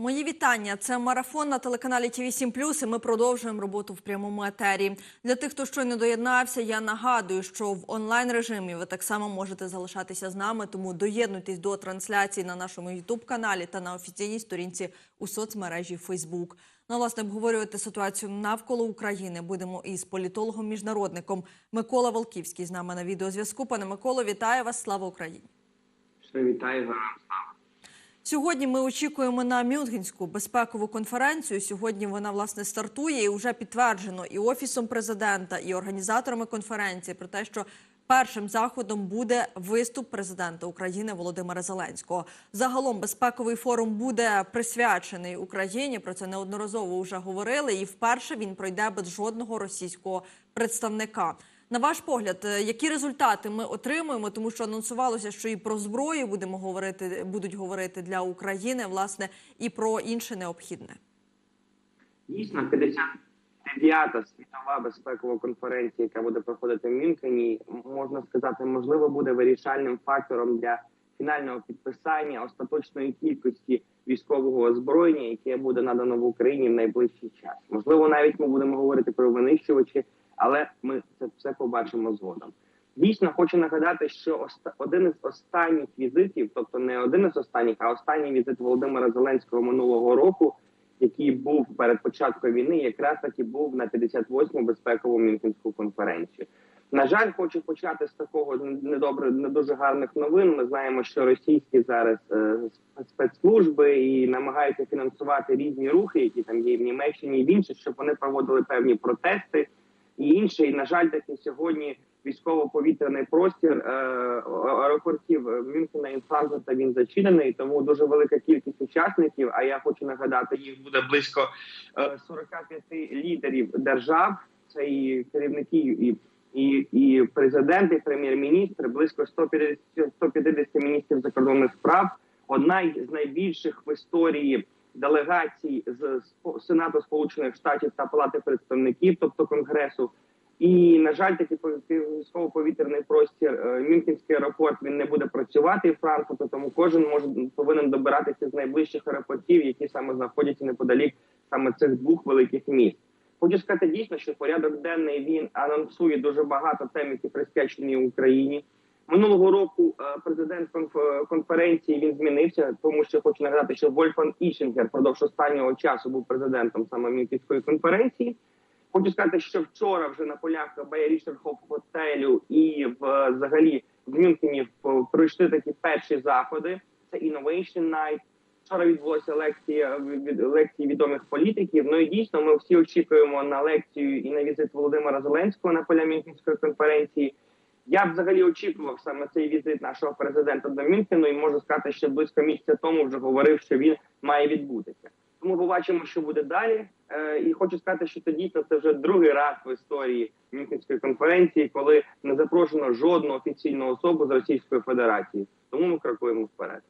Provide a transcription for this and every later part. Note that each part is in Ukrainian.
Мої вітання. Це марафон на телеканалі ТВ 7 і Ми продовжуємо роботу в прямому етері. Для тих, хто щойно доєднався, я нагадую, що в онлайн режимі ви так само можете залишатися з нами. Тому доєднуйтесь до трансляції на нашому Ютуб каналі та на офіційній сторінці у соцмережі Фейсбук. Ну, власне, обговорювати ситуацію навколо України будемо із політологом-міжнародником Микола Волківський з нами на відеозв'язку. Пане Миколо, вітаю вас! Слава Україні! Вітаю вас. Сьогодні ми очікуємо на Мюнхенську безпекову конференцію. Сьогодні вона власне стартує і вже підтверджено і офісом президента, і організаторами конференції про те, що першим заходом буде виступ президента України Володимира Зеленського. Загалом безпековий форум буде присвячений Україні. Про це неодноразово вже говорили. І вперше він пройде без жодного російського представника. На ваш погляд, е, які результати ми отримуємо, тому що анонсувалося, що і про зброю будемо говорити, будуть говорити для України, власне, і про інше необхідне. Дійсно, 59-та світова безпекова конференція, яка буде проходити в Мюнхені, можна сказати, можливо, буде вирішальним фактором для фінального підписання остаточної кількості військового озброєння, яке буде надано в Україні в найближчий час. Можливо, навіть ми будемо говорити про винищувачі, але ми це все побачимо згодом. Дійсно, хочу нагадати, що один із останніх візитів, тобто не один із останніх, а останній візит Володимира Зеленського минулого року, який був перед початком війни, якраз таки був на 58-му безпекову Мюнхенську конференцію. На жаль, хочу почати з такого недобре, не дуже гарних новин. Ми знаємо, що російські зараз е, спецслужби і намагаються фінансувати різні рухи, які там є в Німеччині і в інших, щоб вони проводили певні протести і інше. І на жаль, таки сьогодні військово-повітряний простір е, аеропортів Мюнхена і Франкфурта він зачинений, тому дуже велика кількість учасників. А я хочу нагадати, їх буде близько е, 45 лідерів держав. Це і керівники і. І, і президент, і прем'єр-міністр, близько 150, 150 міністрів закордонних справ. Одна з найбільших в історії делегацій з Сенату Сполучених Штатів та Палати представників, тобто Конгресу. І на жаль, такий військово-повітряний простір е, Мюнхенський аеропорт він не буде працювати в Франкфурту, тому кожен може повинен добиратися з найближчих аеропортів, які саме знаходяться неподалік саме цих двох великих міст. Хочу сказати дійсно, що порядок денний він анонсує дуже багато тем, які присвячені Україні. Минулого року е, президент конференції він змінився, тому що хочу нагадати, що Вольфан Ішінгер впродовж останнього часу був президентом саме Мюнхенської конференції. Хочу сказати, що вчора вже на полях Байрішерхоф готелю і в взагалі в Мюнхені пройшли такі перші заходи. Це Innovation Night. Вчора відбулася лекція від лекції відомих політиків. Ну і дійсно, ми всі очікуємо на лекцію і на візит Володимира Зеленського на поля Мюнхенської конференції. Я взагалі очікував саме цей візит нашого президента до Мюнхену, і можу сказати, що близько місяця тому вже говорив, що він має відбутися. Тому побачимо, що буде далі. Е, і хочу сказати, що дійсно це вже другий раз в історії Мюнхенської конференції, коли не запрошено жодну офіційну особу з Російської Федерації. Тому ми крокуємо вперед.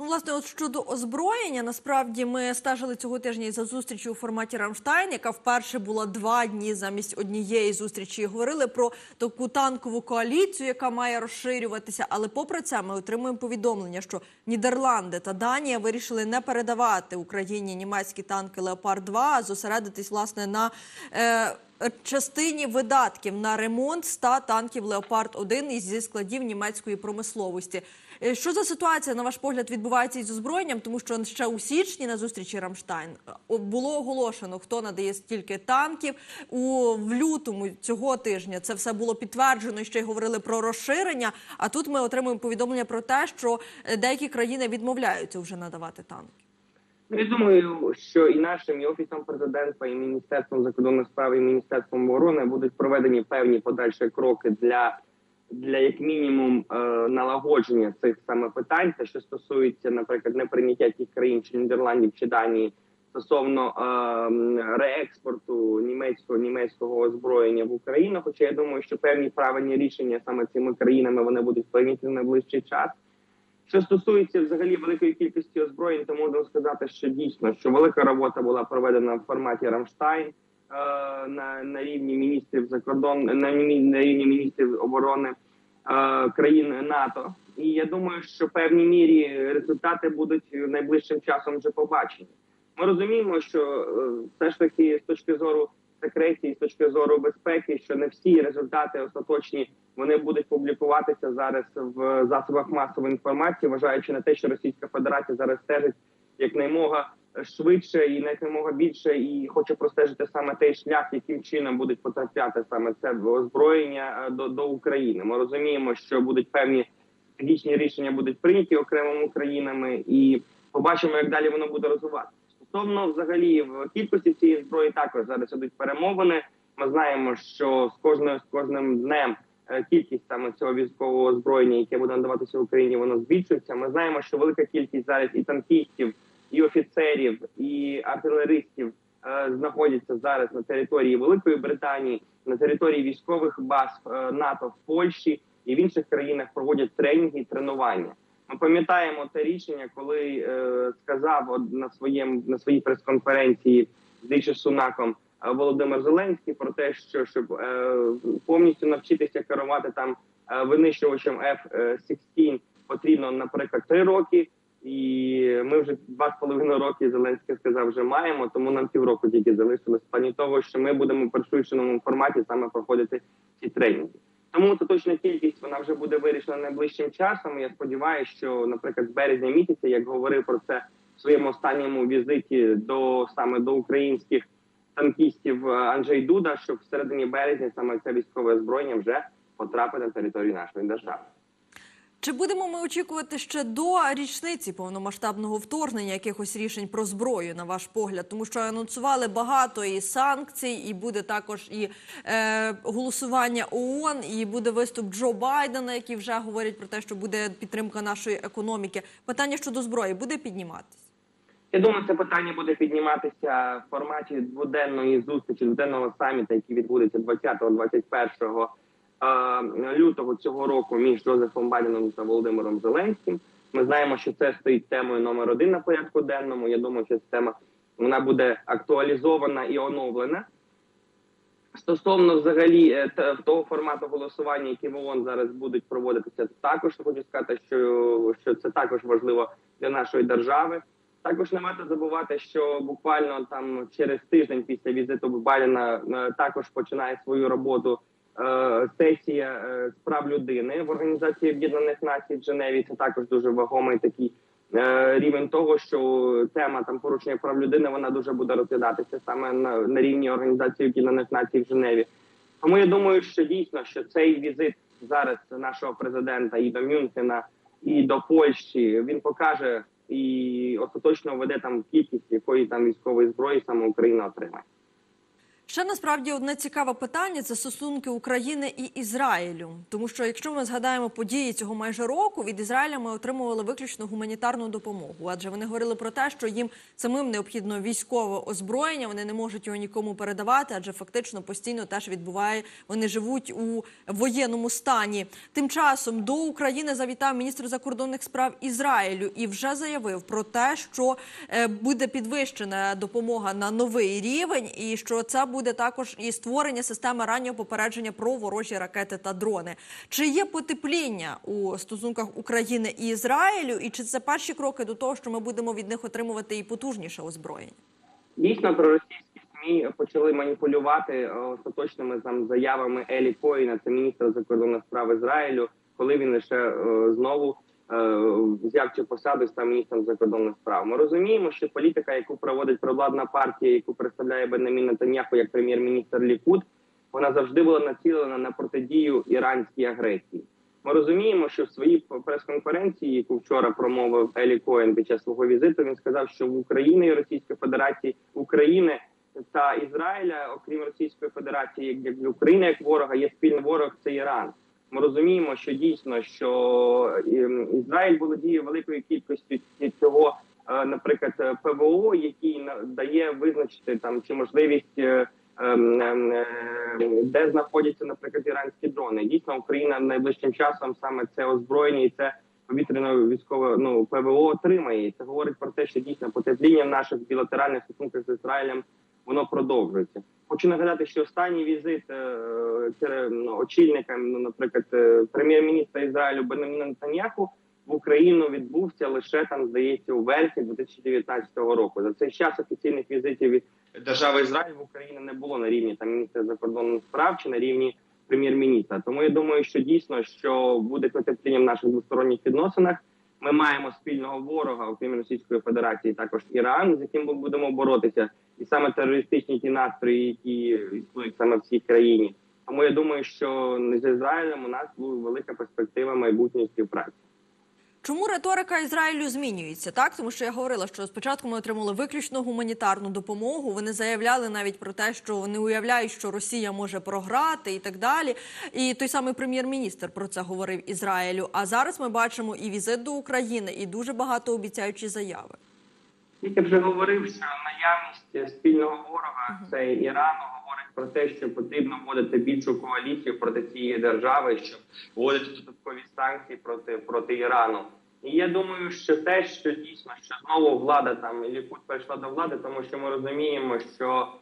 Ну, власне, от щодо озброєння, насправді ми стежили цього тижня за зустрічю у форматі Рамштайн, яка вперше була два дні замість однієї зустрічі. Говорили про таку танкову коаліцію, яка має розширюватися. Але попри це, ми отримуємо повідомлення, що Нідерланди та Данія вирішили не передавати Україні німецькі танки Леопард 2 а зосередитись власне на е, частині видатків на ремонт 100 танків Леопард 1 із складів німецької промисловості. Е, Що за ситуація, на ваш погляд, відбувається із озброєнням? Тому що ще у січні на зустрічі Рамштайн е, було оголошено, хто надає стільки танків. У лютому цього тижня це все було підтверджено ще й говорили про розширення. А тут ми отримуємо повідомлення про те, що е, деякі країни відмовляються вже надавати танки. Я думаю, що і нашим, і офісом президента, і міністерством закордонних справ, і міністерством оборони будуть проведені певні подальші кроки для, для як мінімум е, налагодження цих саме питань, те, що стосується, наприклад, неприйняття тих країн, чи Нідерландів чи Данії стосовно е, реекспорту німецького німецького озброєння в Україну. Хоча я думаю, що певні правильні рішення саме цими країнами вони будуть прийняті в найближчий час. Що стосується взагалі великої кількості озброєнь, то можна сказати, що дійсно що велика робота була проведена в форматі Рамштайн е, на, на рівні міністрів закордон на, на рівні міністрів оборони. е, країн НАТО. І я думаю, що в певній мірі результати будуть найближчим часом вже побачені. Ми розуміємо, що е, все ж таки з точки зору секреції, з точки зору безпеки, що не всі результати остаточні вони будуть публікуватися зараз в засобах масової інформації, вважаючи на те, що Російська Федерація зараз стежить якнаймога швидше і якомога більше, і хоче простежити саме той шлях, яким чином будуть потрапляти саме це озброєння е, до, до України. Ми розуміємо, що будуть певні стратегічні рішення будуть прийняті окремими країнами, і побачимо, як далі воно буде розвиватися. Стосовно взагалі в кількості цієї зброї також зараз ідуть перемовини. Ми знаємо, що з кожною з кожним днем е, кількість саме цього військового озброєння, яке буде надаватися Україні, воно збільшується. Ми знаємо, що велика кількість зараз і танкістів, і офіцерів, і артилеристів е, знаходяться зараз на території Великої Британії, на території військових баз е, НАТО в Польщі і в інших країнах проводять тренінги і тренування. Ми пам'ятаємо те рішення, коли е, сказав на своєму на своїй прес-конференції з Річі Сунаком е, Володимир Зеленський про те, що щоб е, повністю навчитися керувати там е, винищувачем F-16 потрібно, наприклад, три роки. І ми вже два з половиною роки Зеленський сказав, вже маємо, тому нам півроку тільки залишилось в плані того, що ми будемо в пришвидшеному форматі саме проходити ці тренінги. Тому точна кількість вона вже буде вирішена найближчим часом. Я сподіваюся, що, наприклад, з березня місяця, як говорив про це в своєму останньому візиті до саме до українських танкістів е, Анджей Дуда, що в середині березня саме це військове озброєння вже потрапить на територію нашої держави. Чи будемо ми очікувати ще до річниці повномасштабного вторгнення якихось рішень про зброю, на ваш погляд? Тому що анонсували багато і санкцій, і буде також і е, голосування ООН, і буде виступ Джо Байдена, які вже говорять про те, що буде підтримка нашої економіки. Питання щодо зброї буде підніматись? Я думаю, це питання буде підніматися в форматі дводенної зустрічі, дводенного саміта, який відбудеться 20-21 е, лютого цього року між Джозефом Байденом та Володимиром Зеленським. Ми знаємо, що це стоїть темою номер один на порядку денному. Я думаю, що ця тема вона буде актуалізована і оновлена. Стосовно взагалі е, того формату голосування, які в ООН зараз будуть проводитися, також хочу сказати, що, що це також важливо для нашої держави. Також не варто забувати, що буквально там через тиждень після візиту Байдена е, також починає свою роботу е, сесія е, з прав людини в Організації Об'єднаних Націй в Женеві. Це також дуже вагомий такий е, рівень того, що тема там порушення прав людини вона дуже буде розглядатися саме на, на рівні Організації Об'єднаних Націй в Женеві. Тому я думаю, що дійсно що цей візит зараз нашого президента і до Мюнхена, і до Польщі він покаже і остаточно введе там кількість якої там військової зброї саме Україна отримає. Ще насправді одне цікаве питання це стосунки України і Ізраїлю. Тому що якщо ми згадаємо події цього майже року, від Ізраїля ми отримували виключно гуманітарну допомогу. Адже вони говорили про те, що їм самим необхідно військове озброєння, вони не можуть його нікому передавати, адже фактично постійно теж відбуває. Вони живуть у воєнному стані. Тим часом до України завітав міністр закордонних справ Ізраїлю і вже заявив про те, що е, буде підвищена допомога на новий рівень, і що це буде також і створення системи раннього попередження про ворожі ракети та дрони. Чи є потепління у стосунках України і Ізраїлю, і чи це перші кроки до того, що ми будемо від них отримувати і потужніше озброєння? Дійсно, проросійські СМІ почали маніпулювати е, остаточними там заявами Елі Коїна, це міністра закордонних справ Ізраїлю, коли він лише е, знову взяв цю посаду став міністром закордонних справ. Ми розуміємо, що політика, яку проводить провладна партія, яку представляє Бенамін Нетаньяху як прем'єр-міністр Лікуд, вона завжди була націлена на протидію іранській агресії. Ми розуміємо, що в своїй прес-конференції, яку вчора промовив Елі Коен під час свого візиту, він сказав, що в Україні і Російської Федерації України та Ізраїля, окрім Російської Федерації, як для України як ворога, є спільний ворог це Іран. Ми розуміємо, що дійсно що ем, Ізраїль володіє великою кількістю цього, е, наприклад, е, ПВО, який дає визначити там чи можливість. е, ем, ем, де знаходяться, наприклад, іранські дрони. Дійсно, Україна найближчим часом саме це озброєння і це повітряно військове ну ПВО отримає. Це говорить про те, що дійсно потепління в наших білатеральних стосунках з Ізраїлем воно продовжується. Хочу нагадати, що останній візит е, ну, очільника, ну, наприклад, е, прем'єр-міністра Ізраїлю Бенаміна Нетаньяху в Україну відбувся лише там, здається, у вересні 2019 року. За цей час офіційних візитів держави Ізраїль в Україну не було на рівні там міністра закордонних справ чи на рівні прем'єр-міністра. Тому я думаю, що дійсно що буде потепління в наших двосторонніх відносинах. Ми маємо спільного ворога, окрім Російської Федерації, також Іран, з яким ми будемо боротися, і саме терористичні ті настрої, які існують саме в цій країні. Тому я думаю, що з Ізраїлем у нас буде велика перспектива майбутньої співпраці. Чому риторика Ізраїлю змінюється? Так, тому що я говорила, що спочатку ми отримали виключно гуманітарну допомогу. Вони заявляли навіть про те, що вони уявляють, що Росія може програти і так далі. І той самий прем'єр-міністр про це говорив Ізраїлю. А зараз ми бачимо і візит до України, і дуже багато обіцяючі заяви. Як я вже говорив, що наявність спільного ворога це Іран говорить про те, що потрібно вводити більшу коаліцію проти цієї держави, щоб вводити додаткові санкції проти проти Ірану. І я думаю, що те, що дійсно що знову влада там Лікут прийшла до влади, тому що ми розуміємо, що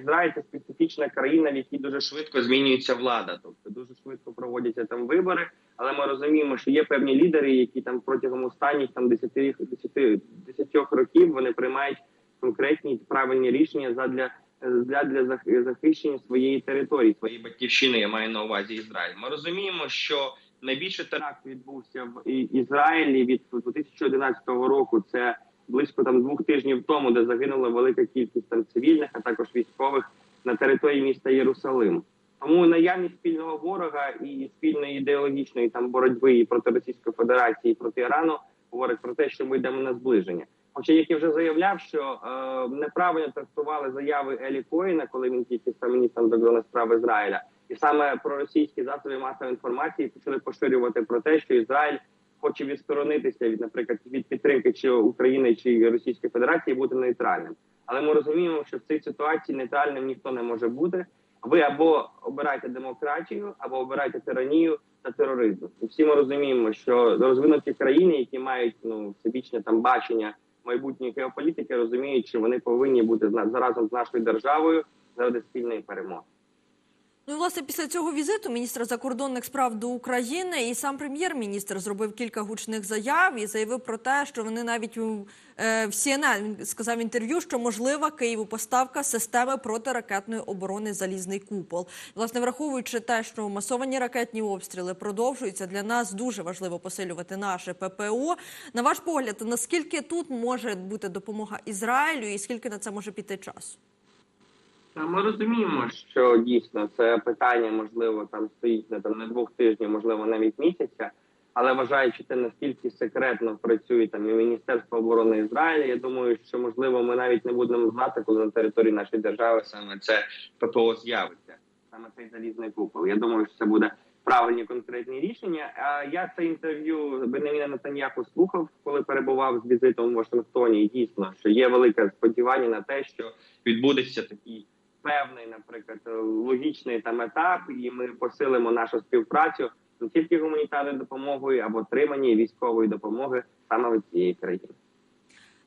Ізраїль це специфічна країна, в якій дуже швидко змінюється влада, тобто дуже швидко проводяться там вибори. Але ми розуміємо, що є певні лідери, які там протягом останніх там 10, 10, 10 років вони приймають конкретні правильні рішення задля для, для захищення своєї території, своєї батьківщини. Я маю на увазі Ізраїль. Ми розуміємо, що найбільший теракт відбувся в Ізраїлі від 2011 року. Це близько там двох тижнів тому, де загинула велика кількість там цивільних, а також військових на території міста Єрусалим. Тому наявність спільного ворога і спільної ідеологічної там боротьби і проти Російської Федерації, і проти Ірану говорить про те, що ми йдемо на зближення. Хоча, як я вже заявляв, що е, неправильно трактували заяви Елі Коїна, коли він тільки став міністром закордонних справ Ізраїля, і саме про російські засоби масової інформації почали поширювати про те, що Ізраїль хоче відсторонитися від, наприклад, від підтримки чи України чи Російської Федерації, бути нейтральним. Але ми розуміємо, що в цій ситуації нейтральним ніхто не може бути. Ви або обираєте демократію, або обираєте тиранію та тероризм. І всі ми розуміємо, що розвинуті країни, які мають ну всебічне там бачення майбутньої геополітики, розуміють, що вони повинні бути заразом з нашою державою заради спільної перемоги. Ну власне після цього візиту міністра закордонних справ до України і сам прем'єр-міністр зробив кілька гучних заяв і заявив про те, що вони навіть е, в CNN сказав в інтерв'ю, що можлива Києву поставка системи протиракетної оборони Залізний купол. Власне, враховуючи те, що масовані ракетні обстріли продовжуються, для нас дуже важливо посилювати наше ППО. На ваш погляд, наскільки тут може бути допомога Ізраїлю, і скільки на це може піти часу? Ми розуміємо, що дійсно це питання можливо там стоїть не там не двох тижнів, можливо, навіть місяця. Але вважаючи те, наскільки секретно працює там і Міністерство оборони Ізраїля, я думаю, що можливо ми навіть не будемо знати, коли на території нашої держави саме це ППО з'явиться, саме цей залізний купол. Я думаю, що це буде правильні конкретні рішення. А я це інтерв'ю Бенеміна Нетаньяху слухав, коли перебував з візитом в Вашингтоні. І дійсно, що є велике сподівання на те, що відбудеться такий певний, наприклад, логічний там етап, і ми посилимо нашу співпрацю не тільки гуманітарною допомогою або отриманні військової допомоги саме від цієї країни.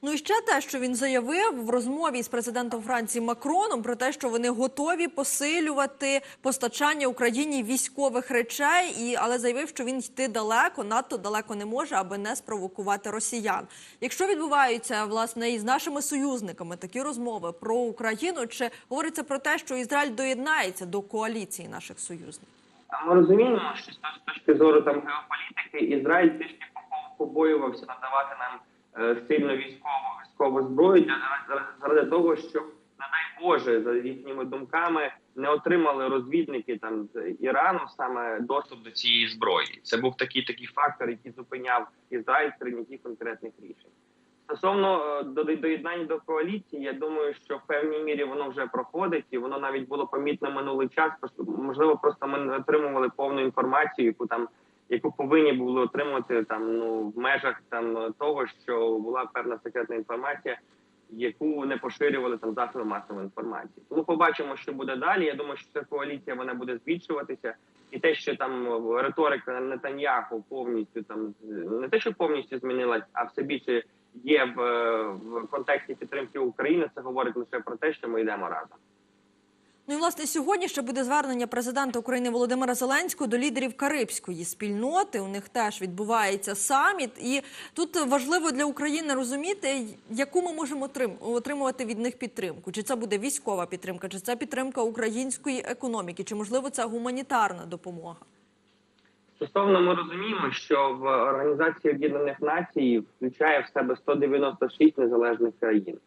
Ну і ще те, що він заявив в розмові з президентом Франції Макроном про те, що вони готові посилювати постачання Україні військових речей, і але заявив, що він йти далеко, надто далеко не може, аби не спровокувати росіян. Якщо відбуваються власне із нашими союзниками такі розмови про Україну, чи говориться про те, що Ізраїль доєднається до коаліції наших союзників? Ми розуміємо, що з точки зору там геополітики Ізраїль трішки побоювався надавати нам е, сильну військову військову зброю для заради, того, щоб не дай Боже за їхніми думками не отримали розвідники там з Ірану саме доступ до цієї зброї. Це був такий такий фактор, який зупиняв Ізраїль в прийнятті конкретних рішень. Стосовно е, до доєднання до коаліції, я думаю, що в певній мірі воно вже проходить, і воно навіть було помітно минулий час. Можливо, просто ми не отримували повну інформацію, яку там яку повинні були отримати там ну в межах там того, що була певна секретна інформація, яку не поширювали там засоби масової інформації. Тому побачимо, що буде далі. Я думаю, що ця коаліція вона буде збільшуватися, і те, що там риторика Нетаньяху повністю там не те, що повністю змінилась, а все більше є в, в контексті підтримки України, це говорить лише про те, що ми йдемо разом. Ну і власне сьогодні ще буде звернення президента України Володимира Зеленського до лідерів Карибської спільноти. У них теж відбувається саміт, і тут важливо для України розуміти, яку ми можемо отримувати від них підтримку. Чи це буде військова підтримка, чи це підтримка української економіки, чи можливо це гуманітарна допомога. Стосовно ми розуміємо, що в Організації Об'єднаних Націй включає в себе 196 незалежних країн.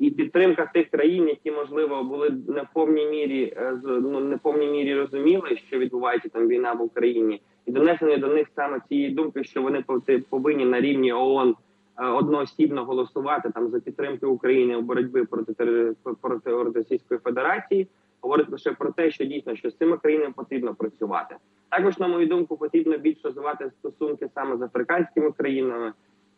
І підтримка тих країн, які можливо були не в повній мірі е, з- ну не в повній мірі розуміли, що відбувається там війна в Україні, і донесення до них саме цієї думки, що вони пов- повинні на рівні ООН е, одноосібно голосувати там за підтримки України у боротьбі проти проти Російської Федерації, говорить лише про те, що дійсно що з цими країнами потрібно працювати. Також, на мою думку, потрібно більш розвивати стосунки саме з африканськими країнами,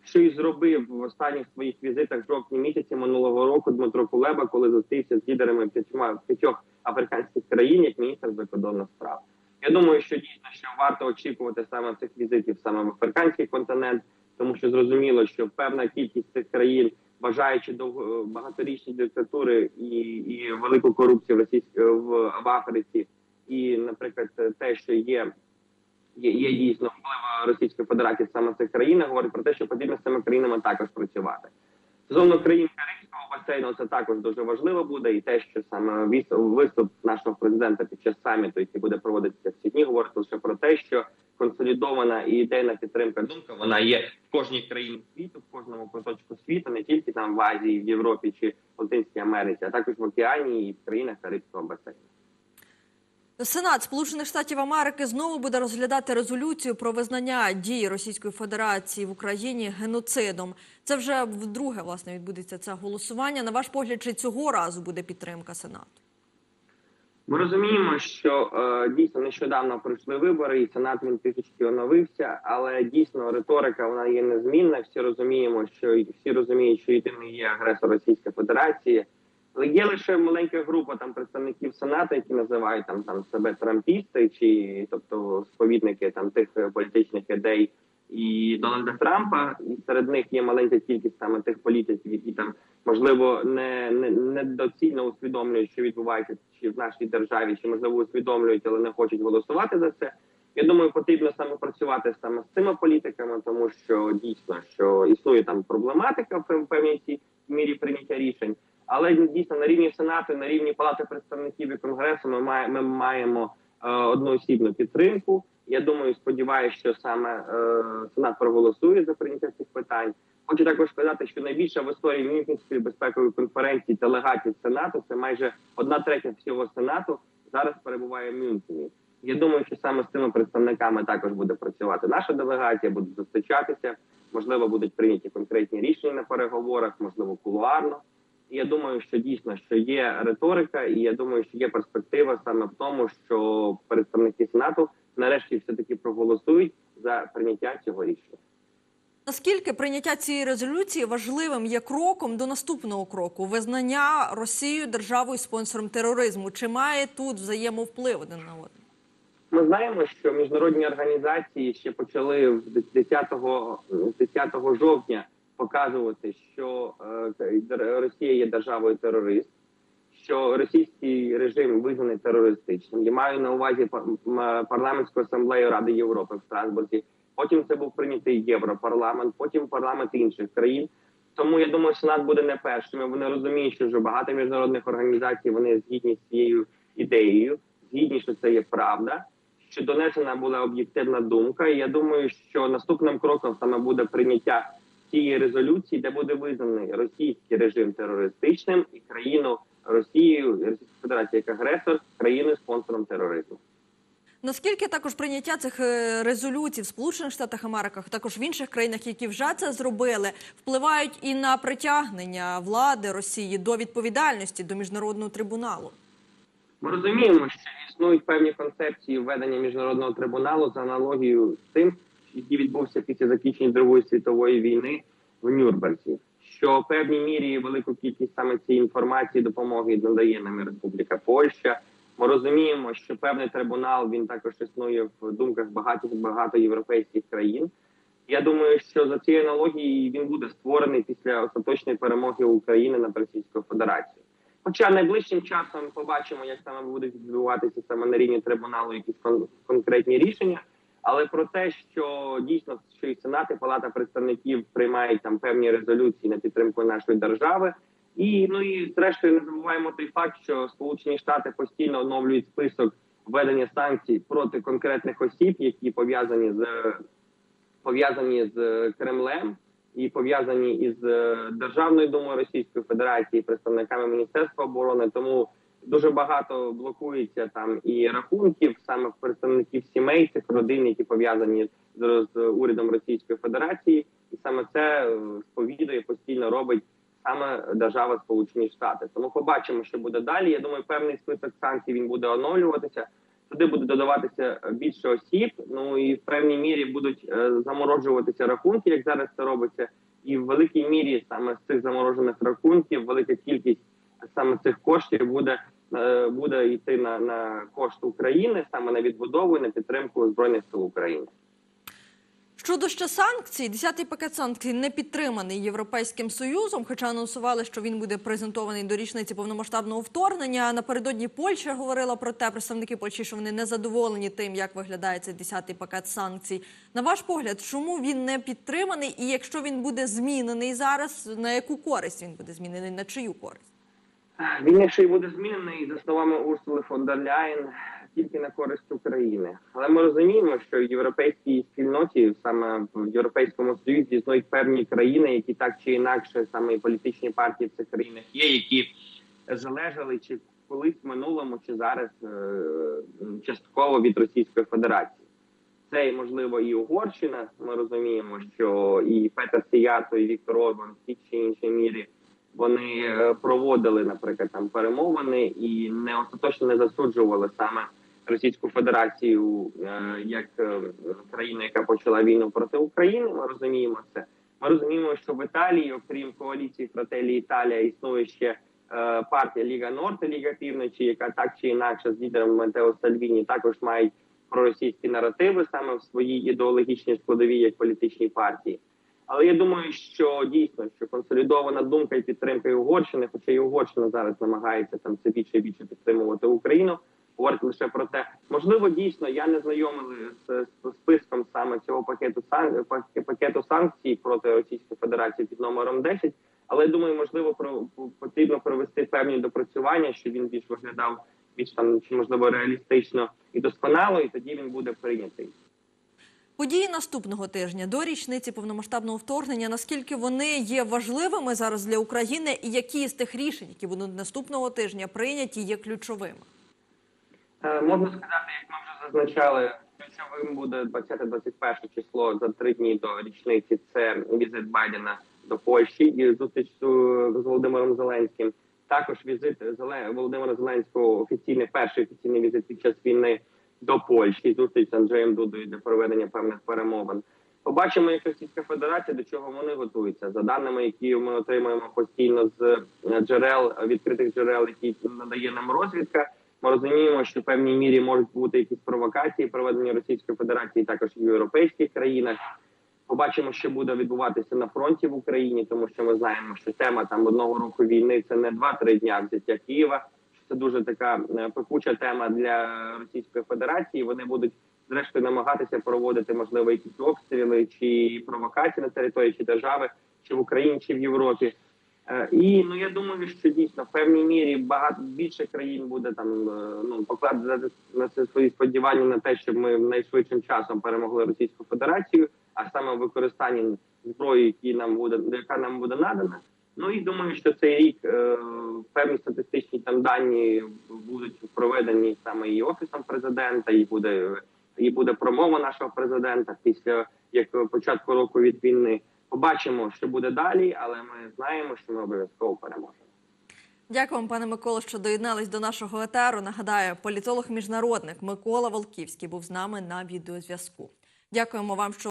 що і зробив в останніх своїх візитах жовтні місяці минулого року Дмитро Кулеба, коли зустрівся з лідерами п'ятьма п'ятьох африканських країн як міністр закордонних справ. Я думаю, що дійсно що варто очікувати саме цих візитів саме в африканський континент, тому що зрозуміло, що певна кількість цих країн, бажаючи довго багаторічні диктатури і, і велику корупцію в російській в, в Африці, і, наприклад, те, що є є, є дійсно вплив Російської Федерації саме в цих країнах, говорить про те, що потрібно з цими країнами також працювати. Стосовно країн Карибського басейну, це також дуже важливо буде, і те, що саме виступ нашого президента під час саміту, який буде проводитися в ці дні, говорить лише про те, що консолідована і ідейна підтримка думка вона є в кожній країні світу, в кожному куточку світу, не тільки там в Азії, в Європі чи Латинській Америці, а також в океані і в країнах Карибського басейну. Сенат Сполучених Штатів Америки знову буде розглядати резолюцію про визнання дії Російської Федерації в Україні геноцидом. Це вже вдруге власне відбудеться це голосування. На ваш погляд, чи цього разу буде підтримка Сенату? Ми розуміємо, що е, дійсно нещодавно пройшли вибори, і сенат він трішечки оновився, але дійсно риторика вона є незмінна. Всі розуміємо, що всі розуміють, що єдиний є агресор Російська Федерація. Є лише маленька група там представників сенату, які називають там там себе трампісти, чи тобто сповідники там тих політичних ідей і Дональда Трампа. І серед них є маленька кількість саме тих політиків, які там можливо не, не, не доцільно усвідомлюють, що відбувається чи в нашій державі, чи можливо усвідомлюють, але не хочуть голосувати за це. Я думаю, потрібно саме працювати саме з цими політиками, тому що дійсно що існує там проблематика в пев- певній мірі прийняття рішень. Але дійсно на рівні сенату, на рівні палати представників і конгресу, ми маємо ми маємо е, одноосібну підтримку. Я думаю, сподіваюся, що саме е, сенат проголосує за прийняття цих питань. Хочу також сказати, що найбільша в історії Мюнхенської безпекової конференції делегатів сенату це майже одна третя всього сенату зараз перебуває в Мюнхені. Я думаю, що саме з цими представниками також буде працювати наша делегація, будуть зустрічатися. Можливо, будуть прийняті конкретні рішення на переговорах, можливо, кулуарно. І я думаю, що дійсно що є риторика, і я думаю, що є перспектива саме в тому, що представники сенату нарешті все таки проголосують за прийняття цього рішення. Наскільки прийняття цієї резолюції важливим є кроком до наступного кроку визнання Росією державою спонсором тероризму? Чи має тут взаємовплив один на один? Ми знаємо, що міжнародні організації ще почали в 10, 10 жовтня показувати, що е, Росія є державою терорист, що російський режим визнаний терористичним. Я маю на увазі парламентську асамблею Ради Європи в Страсбурзі. Потім це був прийнятий Європарламент, потім парламент інших країн. Тому я думаю, Сенат буде не першим. Вони розуміють, що вже багато міжнародних організацій вони згідні з цією ідеєю, згідні, що це є правда. Що донесена була об'єктивна думка. І я думаю, що наступним кроком саме буде прийняття цієї резолюції, де буде визнаний російський режим терористичним і країну Росію, Російську Федерацію як агресор, країною спонсором тероризму. Наскільки також прийняття цих е, резолюцій в Сполучених Штатах Америки, також в інших країнах, які вже це зробили, впливають і на притягнення влади Росії до відповідальності до міжнародного трибуналу? Ми розуміємо, що існують певні концепції введення міжнародного трибуналу за аналогією з тим, який відбувся після закінчення Другої світової війни в Нюрнберзі. Що в певній мірі велику кількість саме цієї інформації допомоги надає нам Республіка Польща. Ми розуміємо, що певний трибунал він також існує в думках багатьох багато європейських країн. Я думаю, що за цією аналогією він буде створений після остаточної перемоги України над Російською Федерацією. Хоча найближчим часом побачимо, як саме будуть відбуватися саме на рівні трибуналу якісь кон- конкретні рішення. Але про те, що дійсно що і Сенат, і Палата представників приймають там певні резолюції на підтримку нашої держави. І ну і зрештою не забуваємо той факт, що Сполучені Штати постійно оновлюють список введення санкцій проти конкретних осіб, які пов'язані з пов'язані з Кремлем і пов'язані із е, Державною думою Російської Федерації, представниками Міністерства оборони. Тому дуже багато блокується там і рахунків саме представників сімей цих родин, які пов'язані з, з урядом Російської Федерації, і саме це е, сповідує постійно робить саме держава Сполучені Штати. Тому побачимо, що буде далі. Я думаю, певний список санкцій він буде оновлюватися. Туди буде додаватися більше осіб. Ну і в певній мірі будуть е, заморожуватися рахунки, як зараз це робиться, і в великій мірі саме з цих заморожених рахунків велика кількість саме цих коштів буде буде йти на, на кошти України, саме на відбудову і на підтримку збройних сил України. Щодо ще санкцій, 10-й пакет санкцій не підтриманий Європейським Союзом, хоча анонсували, що він буде презентований до річниці повномасштабного вторгнення. Напередодні Польща говорила про те, представники Польщі, що вони не задоволені тим, як виглядає цей 10-й пакет санкцій. На ваш погляд, чому він не підтриманий? І якщо він буде змінений зараз, на яку користь він буде змінений, на чию користь? Він, якщо і буде змінений, за словами Урсули фон дер Ляєн, тільки на користь України. Але ми розуміємо, що в європейській спільноті, саме в Європейському Союзі, існують певні країни, які так чи інакше, саме і політичні партії в цих країнах є, які залежали чи колись в минулому, чи зараз е, частково від Російської Федерації. Це можливо і Угорщина. Ми розуміємо, що і Петер Сіято, і Віктор Орбан в тій чи іншій мірі вони е, проводили, наприклад, там перемовини і не остаточно не засуджували саме Російську Федерацію е, як е, країну, яка почала війну проти України. Ми розуміємо це. Ми розуміємо, що в Італії, окрім коаліції Фрателі Італія, існує ще партія Ліга Норд Ліга Півночі, яка так чи інакше з лідером Матео Сальвіні також мають проросійські наративи саме в своїй ідеологічній складовій як політичній партії. Але я думаю, що дійсно що консолідована думка і підтримка і Угорщини, хоча і Угорщина зараз намагається там все більше і більше підтримувати Україну, говорить лише про те, можливо, дійсно я не знайомий з, з списком саме цього пакету сан пакету санкцій проти Російської Федерації під номером 10, але думаю, можливо, про потрібно провести певні допрацювання, щоб він більш виглядав більш там чи можливо реалістично і досконало, і тоді він буде прийнятий. Події наступного тижня до річниці повномасштабного вторгнення. Наскільки вони є важливими зараз для України, і які з тих рішень, які будуть наступного тижня прийняті, є ключовими? Е, Можна сказати, як ми вже зазначали, ключовим буде 20-21 число за три дні до річниці. Це візит Байдена до Польщі і зустріч з Володимиром Зеленським. Також візит Володимира Зеленського офіційний перший офіційний візит під час війни до Польщі. Зустріч з Анджеєм Дудою для проведення певних перемовин. Побачимо, як Російська Федерація до чого вони готуються за даними, які ми отримуємо постійно з е, джерел відкритих джерел, які надає нам розвідка. Ми розуміємо, що в певній мірі можуть бути якісь провокації, проведені Російською Федерацією, також і в європейських країнах. Побачимо, що буде відбуватися на фронті в Україні, тому що ми знаємо, що тема там одного року війни це не 2-3 дня взяття Києва. Це дуже така е, пекуча тема для Російської Федерації. Вони будуть зрештою намагатися проводити можливо якісь обстріли чи провокації на території чи держави, чи в Україні, чи в Європі. Е, І ну я думаю, що дійсно в певній мірі багато більше країн буде там е, ну покладати на це свої сподівання на те, щоб ми найшвидшим часом перемогли Російську Федерацію, а саме в використанні зброї, які нам буде яка нам буде надана. Ну і думаю, що цей рік е, певні статистичні там дані будуть проведені саме і офісом президента, і буде і буде промова нашого президента після як початку року від війни. Побачимо, що буде далі, але ми знаємо, що ми обов'язково переможемо. Дякую вам, пане Миколо, що доєднались до нашого етеру. Нагадаю, політолог міжнародник Микола Волківський був з нами на відеозв'язку. Дякуємо вам, що